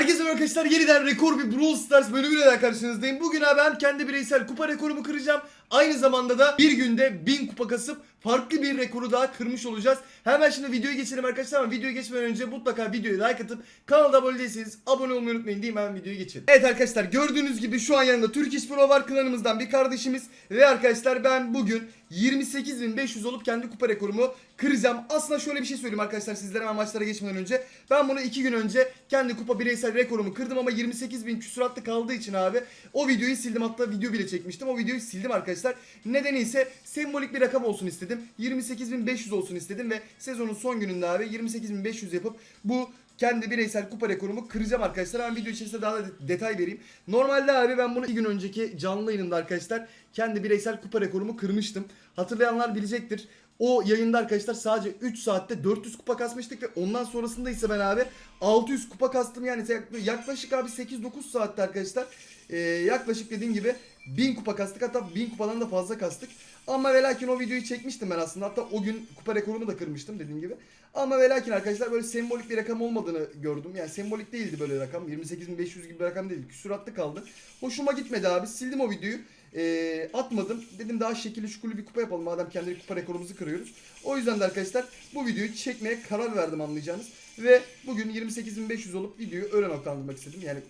Herkese merhaba arkadaşlar yeniden rekor bir Brawl Stars bölümüyle karşınızdayım. Bugün abi ben kendi bireysel kupa rekorumu kıracağım. Aynı zamanda da bir günde 1000 kupa kasıp farklı bir rekoru daha kırmış olacağız. Hemen şimdi videoya geçelim arkadaşlar ama videoya geçmeden önce mutlaka videoyu like atıp kanala abone değilseniz abone olmayı unutmayın diyeyim hemen videoya geçelim. Evet arkadaşlar gördüğünüz gibi şu an yanında Türk İş Pro var klanımızdan bir kardeşimiz. Ve arkadaşlar ben bugün 28.500 olup kendi kupa rekorumu kıracağım. Aslında şöyle bir şey söyleyeyim arkadaşlar sizlere hemen maçlara geçmeden önce. Ben bunu 2 gün önce kendi kupa bireysel rekorumu kırdım ama 28.000 küsuratlı kaldığı için abi o videoyu sildim. Hatta video bile çekmiştim. O videoyu sildim arkadaşlar. Nedeni ise sembolik bir rakam olsun istedim. 28.500 olsun istedim ve sezonun son gününde abi 28.500 yapıp bu kendi bireysel kupa rekorumu kıracağım arkadaşlar. Ben video içerisinde daha da de- detay vereyim. Normalde abi ben bunu 2 gün önceki canlı yayınımda arkadaşlar kendi bireysel kupa rekorumu kırmıştım. Hatırlayanlar bilecektir. O yayında arkadaşlar sadece 3 saatte 400 kupa kasmıştık ve ondan sonrasında ise ben abi 600 kupa kastım yani yaklaşık- abi 8-9 saatte arkadaşlar Ee, yaklaşık dediğim gibi 1000 kupa kastık hatta 1000 kupadan da fazla kastık. Ama ve o videoyu çekmiştim ben aslında hatta o gün kupa rekorumu da kırmıştım dediğim gibi. Ama ve arkadaşlar böyle sembolik bir rakam olmadığını gördüm. Yani sembolik değildi böyle rakam. 28.500 gibi bir rakam değil. Küsuratlı kaldı. Hoşuma gitmedi abi. Sildim o videoyu. Ee, atmadım. Dedim daha şekilli şukulu bir kupa yapalım. Madem kendi kupa rekorumuzu kırıyoruz. O yüzden de arkadaşlar bu videoyu çekmeye karar verdim anlayacağınız. Ve bugün 28.500 olup videoyu öyle noktalandırmak istedim. Yani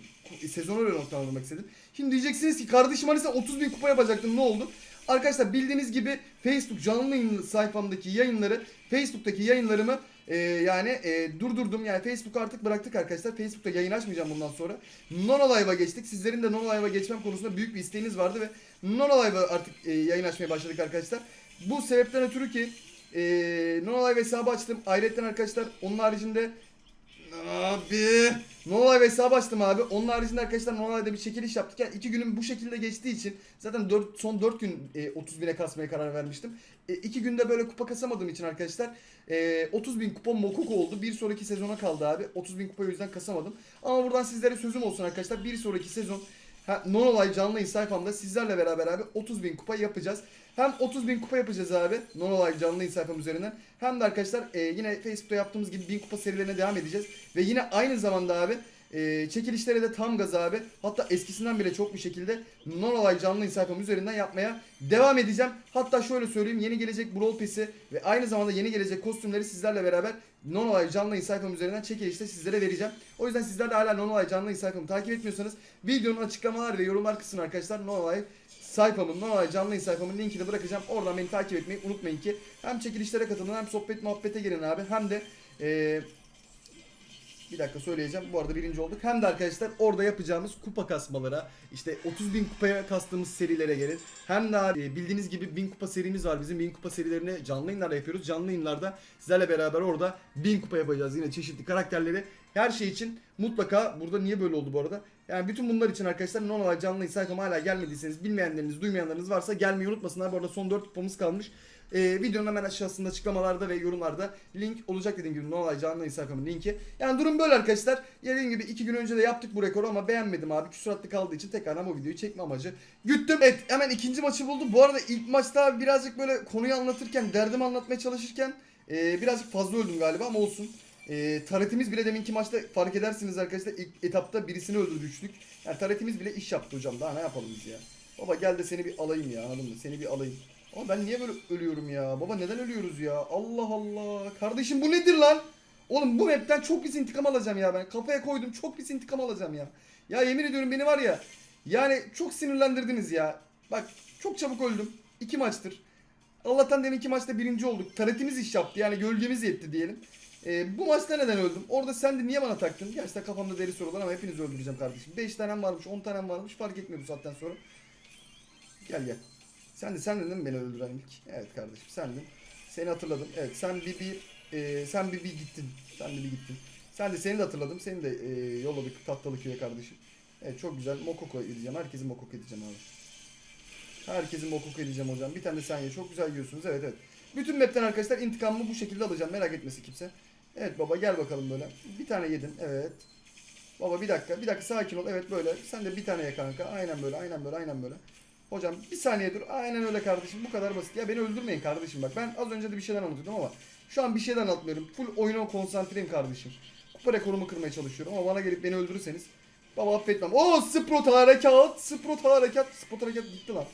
sezonu öyle noktalandırmak istedim. Şimdi diyeceksiniz ki kardeşim hani sen 30 bin kupa yapacaktın ne oldu? Arkadaşlar bildiğiniz gibi Facebook canlı yayın sayfamdaki yayınları, Facebook'taki yayınlarımı e, yani e, durdurdum. Yani Facebook artık bıraktık arkadaşlar. Facebook'ta yayın açmayacağım bundan sonra. Nono geçtik. Sizlerin de Nono geçmem konusunda büyük bir isteğiniz vardı ve Nono artık e, yayın açmaya başladık arkadaşlar. Bu sebepten ötürü ki e, Nono hesabı açtım. Ayrıca arkadaşlar onun haricinde Abi. Nolay hesabı açtım abi. Onun haricinde arkadaşlar Nolay'da bir çekiliş yaptık. Yani iki günüm bu şekilde geçtiği için zaten 4, son 4 gün e, 30 bine kasmaya karar vermiştim. E, iki günde böyle kupa kasamadığım için arkadaşlar e, 30 bin kupon mokoko oldu. Bir sonraki sezona kaldı abi. 30 bin kupa yüzden kasamadım. Ama buradan sizlere sözüm olsun arkadaşlar. Bir sonraki sezon Ha, Nonolay canlı yayın sayfamda sizlerle beraber abi 30 bin kupa yapacağız. Hem 30 bin kupa yapacağız abi Nonolay canlı sayfam üzerinden. Hem de arkadaşlar e, yine Facebook'ta yaptığımız gibi 1000 kupa serilerine devam edeceğiz. Ve yine aynı zamanda abi e, çekilişlere de tam gaz abi. Hatta eskisinden bile çok bir şekilde Nonolay canlı sayfam üzerinden yapmaya devam edeceğim. Hatta şöyle söyleyeyim yeni gelecek Brawl Pass'i ve aynı zamanda yeni gelecek kostümleri sizlerle beraber Nonolay canlı sayfam üzerinden çekilişte sizlere vereceğim. O yüzden sizler de hala Nonolay canlı sayfamı takip etmiyorsanız videonun açıklamalar ve yorumlar kısmına arkadaşlar Nonolay sayfamın, Nonolay canlı sayfamın linkini bırakacağım. Oradan beni takip etmeyi unutmayın ki hem çekilişlere katılın hem sohbet muhabbete girin abi hem de eee bir dakika söyleyeceğim. Bu arada birinci olduk. Hem de arkadaşlar orada yapacağımız kupa kasmalara, işte 30 bin kupaya kastığımız serilere gelin. Hem de e, bildiğiniz gibi 1000 kupa serimiz var. Bizim 1000 kupa serilerini canlı yayınlarda yapıyoruz. Canlı yayınlarda sizlerle beraber orada 1000 kupa yapacağız. Yine çeşitli karakterleri. Her şey için mutlaka burada niye böyle oldu bu arada? Yani bütün bunlar için arkadaşlar normal canlı sayfama hala gelmediyseniz bilmeyenleriniz, duymayanlarınız varsa gelmeyi unutmasınlar. Bu arada son 4 kupamız kalmış. Ee, videonun hemen aşağısında açıklamalarda ve yorumlarda link olacak dediğim gibi normal canlı sayfamın linki. Yani durum böyle arkadaşlar. Dediğim gibi 2 gün önce de yaptık bu rekoru ama beğenmedim abi. Küsuratlı kaldığı için tekrardan bu videoyu çekme amacı güttüm. Evet hemen ikinci maçı buldum. Bu arada ilk maçta birazcık böyle konuyu anlatırken, derdimi anlatmaya çalışırken e, birazcık fazla öldüm galiba ama olsun. E, taretimiz bile deminki maçta fark edersiniz arkadaşlar ilk etapta birisini öldürmüştük. Yani taretimiz bile iş yaptı hocam. Daha ne yapalım biz ya. Baba gel de seni bir alayım ya anladın mı? Seni bir alayım. Ama ben niye böyle ölüyorum ya? Baba neden ölüyoruz ya? Allah Allah. Kardeşim bu nedir lan? Oğlum bu map'ten çok pis intikam alacağım ya ben. Kafaya koydum çok pis intikam alacağım ya. Ya yemin ediyorum beni var ya. Yani çok sinirlendirdiniz ya. Bak çok çabuk öldüm. İki maçtır. Allah'tan deminki maçta birinci olduk. Taretimiz iş yaptı yani gölgemiz yetti diyelim. Ee, bu maçta neden öldüm? Orada sen de niye bana taktın? Gerçekten kafamda deli sorular ama hepinizi öldüreceğim kardeşim. 5 tanem varmış 10 tanem varmış fark etmiyor bu saatten sonra. Gel gel. Sen de değil mi beni öldüren ilk? Evet kardeşim sendin. Seni hatırladım. Evet sen bir bir e, sen bir bir gittin. Sen de bir gittin. Sen de seni de hatırladım. Seni de e, yolladık Tatlıköy'e kardeşim. Evet çok güzel. Mokoko edeceğim. Herkesi Mokoko edeceğim abi. Herkesi Mokoko edeceğim hocam. Bir tane de sen ye. Çok güzel yiyorsunuz. Evet evet. Bütün map'ten arkadaşlar intikamımı bu şekilde alacağım. Merak etmesin kimse. Evet baba gel bakalım böyle. Bir tane yedin. Evet. Baba bir dakika. Bir dakika sakin ol. Evet böyle. Sen de bir tane ye kanka. Aynen böyle. Aynen böyle. Aynen böyle. Hocam bir saniye dur. Aynen öyle kardeşim. Bu kadar basit. Ya beni öldürmeyin kardeşim bak. Ben az önce de bir şeyden anlatıyordum ama şu an bir şeyden anlatmıyorum. Full oyuna konsantreyim kardeşim. kupa rekorumu kırmaya çalışıyorum ama bana gelip beni öldürürseniz baba affetmem. Oo Sprot harekat, Sprot harekat, Sprot harekat gitti lan.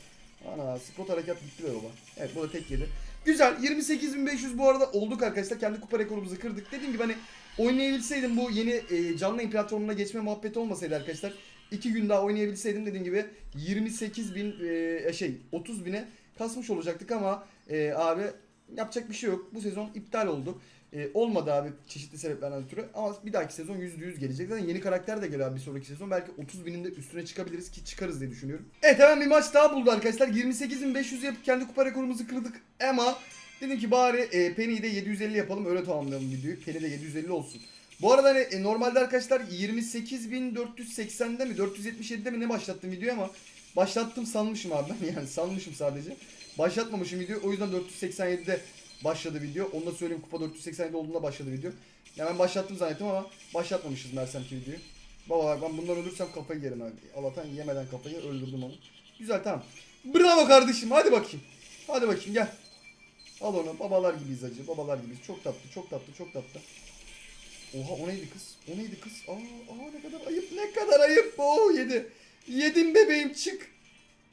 Ana Sprot harekat gitti be baba. Evet bu da tek yedi. Güzel 28.500 bu arada olduk arkadaşlar. Kendi kupa rekorumuzu kırdık. Dediğim gibi hani oynayabilseydim bu yeni e, canlı yayın geçme muhabbeti olmasaydı arkadaşlar. 2 gün daha oynayabilseydim dediğim gibi 28 bin e, şey 30 bine kasmış olacaktık ama e, abi yapacak bir şey yok. Bu sezon iptal oldu. E, olmadı abi çeşitli sebeplerden ötürü ama bir dahaki sezon %100 gelecek. Zaten yeni karakter de geliyor abi bir sonraki sezon. Belki 30 binin de üstüne çıkabiliriz ki çıkarız diye düşünüyorum. Evet hemen bir maç daha buldu arkadaşlar. 28.500 yapıp kendi kupa rekorumuzu kırdık ama dedim ki bari e, Penny'yi de 750 yapalım öyle tamamlayalım videoyu. Penny de 750 olsun. Bu arada hani, e, normalde arkadaşlar 28.480'de mi 477'de mi ne başlattım videoyu ama başlattım sanmışım abi ben yani sanmışım sadece. Başlatmamışım video o yüzden 487'de başladı video. Onu da söyleyeyim kupa 487 olduğunda başladı video. Yani ben başlattım zannettim ama başlatmamışız Mersem'ki videoyu. Baba ben bundan ölürsem kafayı yerim abi. Allah'tan yemeden kafayı öldürdüm onu. Güzel tamam. Bravo kardeşim hadi bakayım. Hadi bakayım gel. Al onu babalar gibiyiz acı babalar gibiyiz. Çok tatlı çok tatlı çok tatlı. Oha o neydi kız? O neydi kız? Aa, aa ne kadar ayıp ne kadar ayıp. Oo yedi. Yedim bebeğim çık.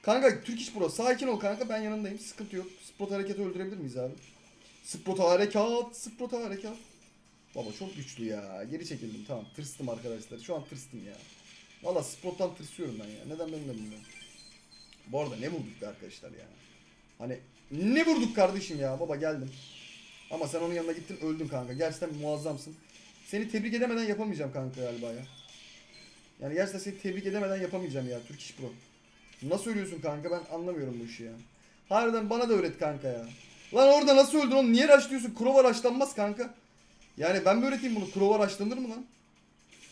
Kanka Türk İş Pro sakin ol kanka ben yanındayım sıkıntı yok. Spot hareketi öldürebilir miyiz abi? Sprot harekat, sprot harekat. Baba çok güçlü ya. Geri çekildim tamam. Tırstım arkadaşlar. Şu an tırstım ya. Valla sprottan tırsıyorum ben ya. Neden ben de bilmiyorum. Bu arada ne vurduk be arkadaşlar ya. Hani ne vurduk kardeşim ya. Baba geldim. Ama sen onun yanına gittin öldün kanka. Gerçekten muazzamsın. Seni tebrik edemeden yapamayacağım kanka galiba ya. Yani gerçekten seni tebrik edemeden yapamayacağım ya. Türk Pro. Nasıl ölüyorsun kanka ben anlamıyorum bu işi ya. Harbiden bana da öğret kanka ya. Lan orada nasıl öldün oğlum? Niye raşlıyorsun? Krova raşlanmaz kanka. Yani ben mi öğreteyim bunu? Krova raşlanır mı lan?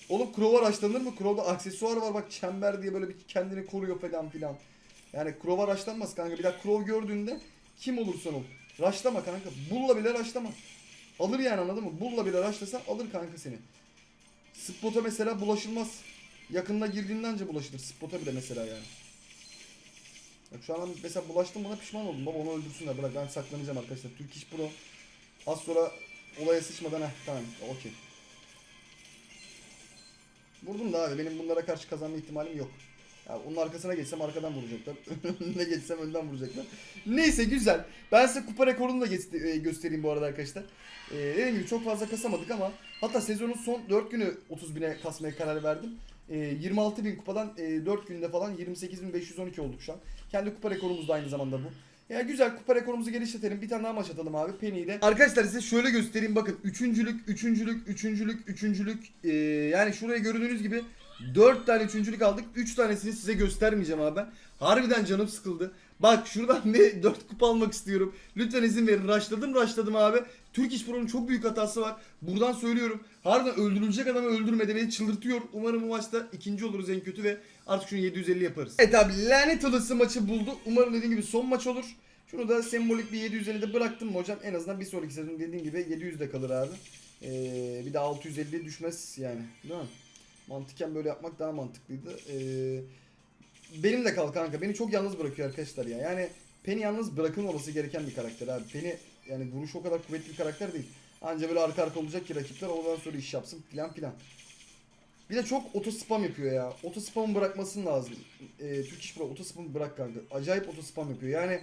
Oğlum Krova raşlanır mı? Krova'da aksesuar var bak çember diye böyle bir kendini koruyor falan filan. Yani Krova raşlanmaz kanka. Bir daha Krov gördüğünde kim olursan ol. Raşlama kanka. Bulla bile raşlama. Alır yani anladın mı? Bulla bile raşlasa alır kanka seni. Spot'a mesela bulaşılmaz. Yakınına girdiğinde anca bulaşılır. Spot'a bile mesela yani. Bak şu an mesela bulaştım buna pişman oldum. Baba onu öldürsünler bırak ben saklanacağım arkadaşlar. Türk İş Pro. Az sonra olaya sıçmadan heh tamam okey. Vurdum da abi benim bunlara karşı kazanma ihtimalim yok. Ya onun arkasına geçsem arkadan vuracaklar. Önüne geçsem önden vuracaklar. Neyse güzel. Ben size kupa rekorunu da e, göstereyim bu arada arkadaşlar. Ee, dediğim gibi çok fazla kasamadık ama hatta sezonun son 4 günü 30 bine kasmaya karar verdim. Ee, 26 bin kupadan e, 4 günde falan 28.512 olduk şu an. Kendi kupa rekorumuz da aynı zamanda bu. Ya güzel kupa rekorumuzu geliştirelim. Bir tane daha maç atalım abi Penny'de. Arkadaşlar size şöyle göstereyim bakın. Üçüncülük, üçüncülük, üçüncülük, üçüncülük. Ee, yani şuraya gördüğünüz gibi 4 tane üçüncülük aldık. 3 tanesini size göstermeyeceğim abi ben. Harbiden canım sıkıldı. Bak şuradan bir 4 kupa almak istiyorum. Lütfen izin verin. Raşladım raşladım abi. Türk İş Pro'nun çok büyük hatası var. Buradan söylüyorum. Harbiden öldürülecek adamı öldürmedi. Beni çıldırtıyor. Umarım bu maçta ikinci oluruz en kötü ve artık şunu 750 yaparız. Evet abi lanet olası maçı buldu. Umarım dediğim gibi son maç olur. Şunu da sembolik bir 750'de bıraktım mı hocam? En azından bir sonraki sezon dediğim gibi 700'de kalır abi. Ee, bir daha 650'ye düşmez yani. Değil mi? Mantıken böyle yapmak daha mantıklıydı. Ee, benim de kal kanka. Beni çok yalnız bırakıyor arkadaşlar ya. Yani Penny yalnız bırakılmaması gereken bir karakter abi. Penny yani vuruşu o kadar kuvvetli bir karakter değil. Anca böyle arka arka olacak ki rakipler oradan sonra iş yapsın filan filan. Bir de çok oto spam yapıyor ya. Oto spamı bırakmasın lazım. Ee, Türk İş oto spamı bırak kanka. Acayip oto spam yapıyor. Yani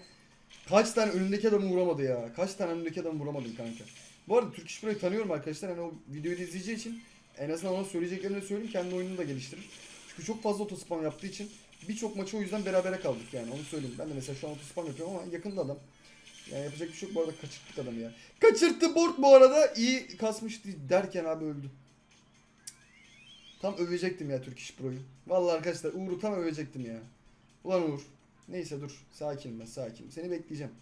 kaç tane önündeki adamı vuramadı ya. Kaç tane önündeki adamı vuramadın kanka. Bu arada Türk İş tanıyorum arkadaşlar. Hani o videoyu izleyeceği için en azından ona söyleyeceklerini söyleyeyim. Kendi oyununu da geliştirir. Çünkü çok fazla oto spam yaptığı için birçok maçı o yüzden berabere kaldık yani. Onu söyleyeyim. Ben de mesela şu an oto spam yapıyorum ama yakında adam. Yani yapacak bir şey yok. Bu arada kaçırttık adamı ya. Kaçırttı board bu arada. iyi kasmıştı derken abi öldü. Tam övecektim ya Türk İş Pro'yu. Vallahi arkadaşlar Uğur'u tam övecektim ya. Ulan Uğur. Neyse dur. Sakin ben sakin. Seni bekleyeceğim.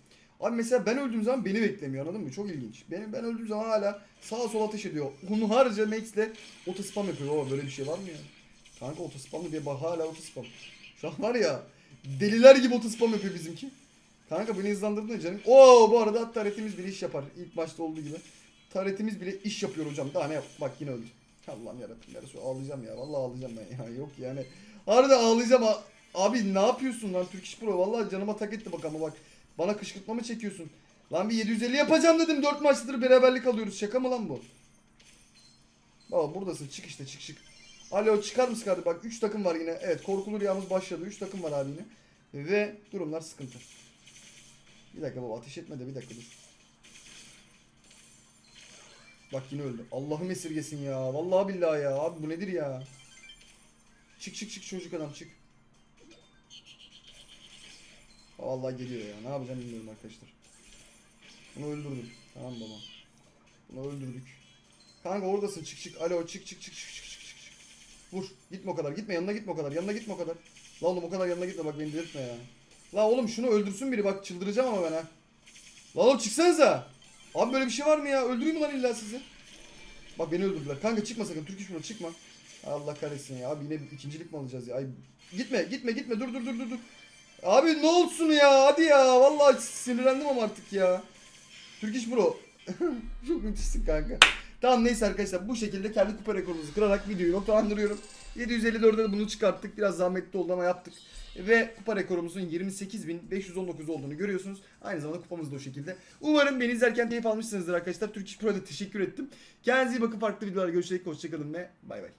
Abi mesela ben öldüğüm zaman beni beklemiyor anladın mı? Çok ilginç. Benim ben öldüğüm zaman hala sağa sola ateş ediyor. Hunharca Max'le otospam yapıyor. Baba böyle bir şey var mı ya? Kanka otospamlı diye bak hala otospam. Şu an var ya deliler gibi otospam yapıyor bizimki. Kanka beni hızlandırdın ya canım. Oo bu arada taretimiz bile iş yapar. İlk başta olduğu gibi. Taretimiz bile iş yapıyor hocam. Daha ne yap? Bak yine öldü. Allah'ım yarabbim ya Resul ağlayacağım ya. Vallahi ağlayacağım ben ya. Yok yani. Harbiden ağlayacağım. Abi ne yapıyorsun lan Türk İş Pro? Vallahi canıma tak etti bak ama bak. Bana kışkırtma mı çekiyorsun? Lan bir 750 yapacağım dedim. 4 maçtır beraberlik alıyoruz. Şaka mı lan bu? Baba buradasın çık işte çık çık. Alo çıkar mısın kardeşim? Bak 3 takım var yine. Evet korkulu rüyamız başladı. 3 takım var abi yine. Ve durumlar sıkıntı. Bir dakika baba ateş etme de bir dakika dur. Bak yine öldü. Allah'ım esirgesin ya. Vallahi billahi ya. Abi bu nedir ya? Çık çık çık çocuk adam çık. Vallahi geliyor ya. Ne yapacağım bilmiyorum arkadaşlar. Bunu öldürdüm. Tamam baba. Bunu öldürdük. Kanka oradasın çık çık. Alo çık çık çık çık çık çık çık. Vur. Gitme o kadar. Gitme yanına gitme o kadar. Yanına gitme o kadar. La oğlum o kadar yanına gitme bak beni delirtme ya. La oğlum şunu öldürsün biri bak çıldıracağım ama ben ha. La oğlum çıksanıza. Abi böyle bir şey var mı ya? Öldüreyim mi lan illa sizi? Bak beni öldürdüler. Kanka çıkma sakın. Türk iş bunu çıkma. Allah kahretsin ya. Abi yine ikincilik mi alacağız ya? Ay, gitme gitme gitme. Dur dur dur dur dur. Abi ne olsun ya? Hadi ya. Vallahi sinirlendim ama artık ya. Türk iş bro. Çok müthişsin kanka. Tamam neyse arkadaşlar bu şekilde kendi kupa rekorumuzu kırarak videoyu noktalandırıyorum. 754'de de bunu çıkarttık. Biraz zahmetli oldu ama yaptık. Ve kupa rekorumuzun 28.519 olduğunu görüyorsunuz. Aynı zamanda kupamız da o şekilde. Umarım beni izlerken keyif almışsınızdır arkadaşlar. Türk İş Pro'da teşekkür ettim. Kendinize iyi bakın. Farklı videolarda görüşmek üzere. Hoşçakalın ve bay bay.